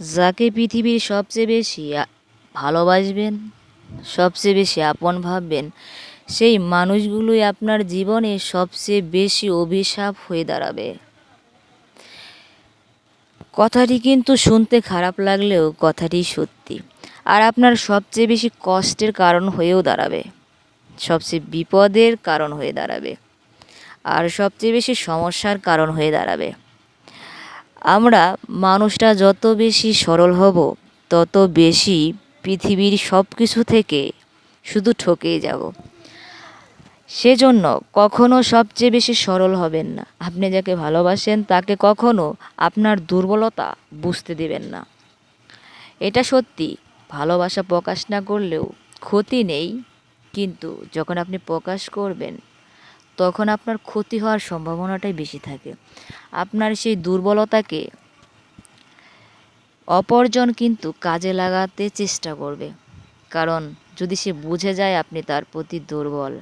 যাকে পৃথিবীর সবচেয়ে বেশি ভালোবাসবেন, সবচেয়ে বেশি আপন ভাববেন, সেই মানুষগুলোই আপনার জীবনে সবচেয়ে বেশি অভিশাপ হয়ে দাঁড়াবে। কথাটি কিন্তু শুনতে খারাপ লাগলেও কথাটি সত্যি, আর আপনার সবচেয়ে বেশি কষ্টের কারণ হয়েও দাঁড়াবে, সবচেয়ে বিপদের কারণ হয়ে দাঁড়াবে, আর সবচেয়ে বেশি সমস্যার কারণ হয়ে দাঁড়াবে। আমরা মানুষটা যত বেশি সরল হব, তত বেশি পৃথিবীর সব কিছু থেকে শুধু ঠকেই যাব। সেজন্য কখনো সবচেয়ে বেশি সরল হবেন না। আপনি যাকে ভালোবাসেন, তাকে কখনো আপনার দুর্বলতা বুঝতে দেবেন না। এটা সত্যি, ভালোবাসা প্রকাশ না করলেও ক্ষতি নেই, কিন্তু যখন আপনি প্রকাশ করবেন, তখন আপনার ক্ষতি হওয়ার সম্ভাবনাটাই বেশি থাকে। আপনার সেই দুর্বলতাকে অপরজন কিন্তু কাজে লাগাতে চেষ্টা করবে। কারণ যদি সে বুঝে যায় আপনি তার প্রতি দুর্বল।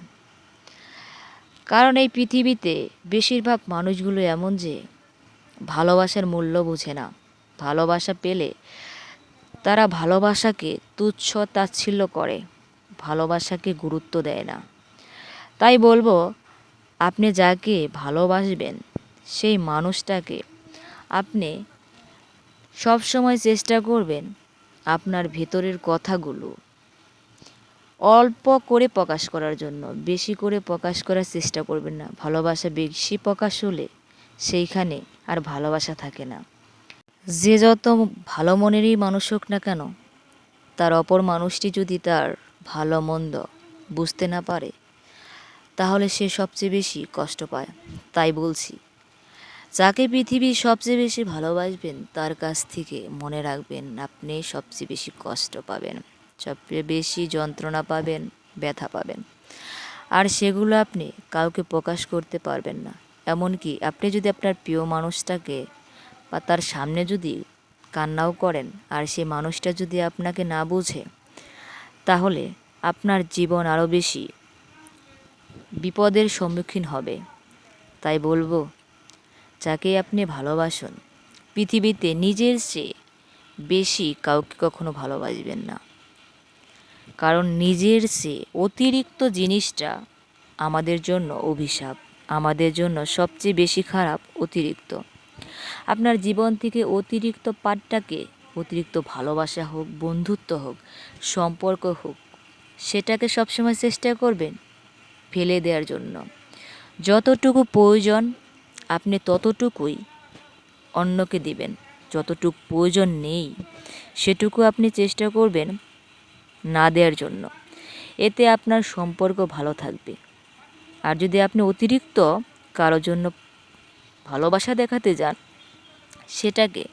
কারণ এই পৃথিবীতে বেশিরভাগ মানুষগুলো এমন যে ভালোবাসার মূল্য বোঝে না। ভালোবাসা পেলে তারা ভালোবাসাকে তুচ্ছ তাচ্ছিল্য করে, ভালোবাসাকে গুরুত্ব দেয় না। তাই বলব, আপনি যাকে ভালোবাসবেন সেই মানুষটাকে আপনি সব সময় চেষ্টা করবেন আপনার ভেতরের কথাগুলো অল্প করে প্রকাশ করার জন্য, বেশি করে প্রকাশ করার চেষ্টা করবেন না। ভালোবাসা বেশি প্রকাশ হলে সেইখানে আর ভালোবাসা থাকে না। যে যত ভালো মনেরই মানুষ হোক না কেন, তার অপর মানুষটি যদি তার ভালো মন্দ বুঝতে না পারে, তাহলে সে সবচেয়ে বেশি কষ্ট পায়। তাই বলছি যাকে পৃথিবীর সবচেয়ে বেশি ভালোবাসবেন, তার কাছ থেকে মনে রাখবেন আপনি সবচেয়ে বেশি কষ্ট পাবেন, সবচেয়ে বেশি যন্ত্রণা পাবেন, ব্যথা পাবেন। আর সেগুলো আপনি কাউকে প্রকাশ করতে পারবেন না। এমনকি আপনি যদি আপনার প্রিয় মানুষটাকে বা তার সামনে যদি কান্নাও করেন আর সেই মানুষটা যদি আপনাকে না বুঝে, তাহলে আপনার জীবন আরও বেশি বিপদের সম্মুখীন হবে। তাই বলব যাকে আপনি ভালোবাসুন। পৃথিবীতে নিজের চেয়ে বেশি কাউকে কখনো ভালোবাসবেন না। কারণ নিজের চেয়ে অতিরিক্ত জিনিসটা আমাদের জন্য অভিশাপ, আমাদের জন্য সবচেয়ে বেশি খারাপ, অতিরিক্ত। আপনার জীবন থেকে অতিরিক্ত পাঠটাকে অতিরিক্ত ভালোবাসা হোক, বন্ধুত্ব হোক, সম্পর্ক হোক, সেটাকে সবসময় চেষ্টা করবেন ফেলে দেওয়ার জন্য। যতটুকু প্রয়োজন আপনি ততটুকুই অন্যকে দিবেন, যতটুকু প্রয়োজন নেই, সেটুকু আপনি চেষ্টা করবেন না দেওয়ার জন্য। এতে আপনার সম্পর্ক ভালো থাকবে। আর যদি আপনি অতিরিক্ত কারোর জন্য ভালোবাসা দেখাতে যান, সেটাকে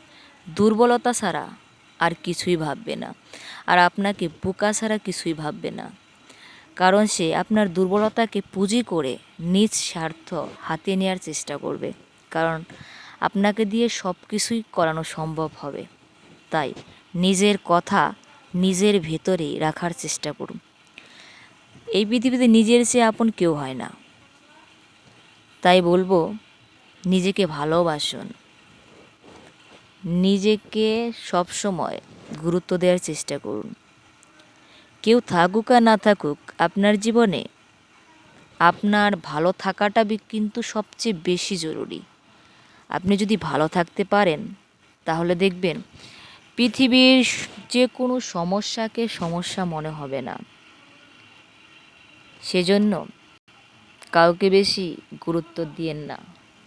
দুর্বলতা ছাড়া আর কিছুই ভাববে না। আর আপনাকে বোকা ছাড়া কিছুই ভাববে না। কারণ সে আপনার দুর্বলতাকে পুঁজি করে নিজ স্বার্থ হাতে নেওয়ার চেষ্টা করবে। কারণ আপনাকে দিয়ে সব কিছুই করানো সম্ভব হবে। তাই নিজের কথা নিজের ভেতরেই রাখার চেষ্টা করুন। এই পৃথিবীতে নিজের চেয়ে আপন কেউ হয় না। তাই বলব, নিজেকে ভালোবাসুন। নিজেকে সবসময় গুরুত্ব দেওয়ার চেষ্টা করুন। কেউ থাকুক আর না থাকুক, আপনার জীবনে আপনার ভালো থাকাটা কিন্তু সবচেয়ে বেশি জরুরি। আপনি যদি ভালো থাকতে পারেন, তাহলে দেখবেন পৃথিবীর যে কোনো সমস্যাকে সমস্যা মনে হবে না। সেজন্য কাউকে বেশি গুরুত্ব দিয়েন না।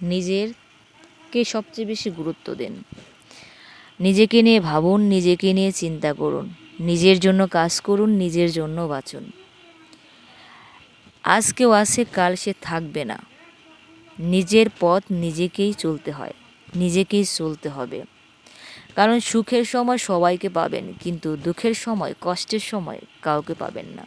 নিজেরকে সবচেয়ে বেশি গুরুত্ব দেন। নিজেকে নিয়ে ভাবুন, নিজেকে নিয়ে চিন্তা করুন। নিজের জন্য কাজ করুন, নিজের জন্য বাঁচুন। আজ কেউ আসে কাল সে থাকবে না। নিজের পথ নিজেকেই চলতে হয়, নিজেকেই চলতে হবে। কারণ সুখের সময় সবাইকে পাবেন, কিন্তু দুঃখের সময়, কষ্টের সময় কাউকে পাবেন না।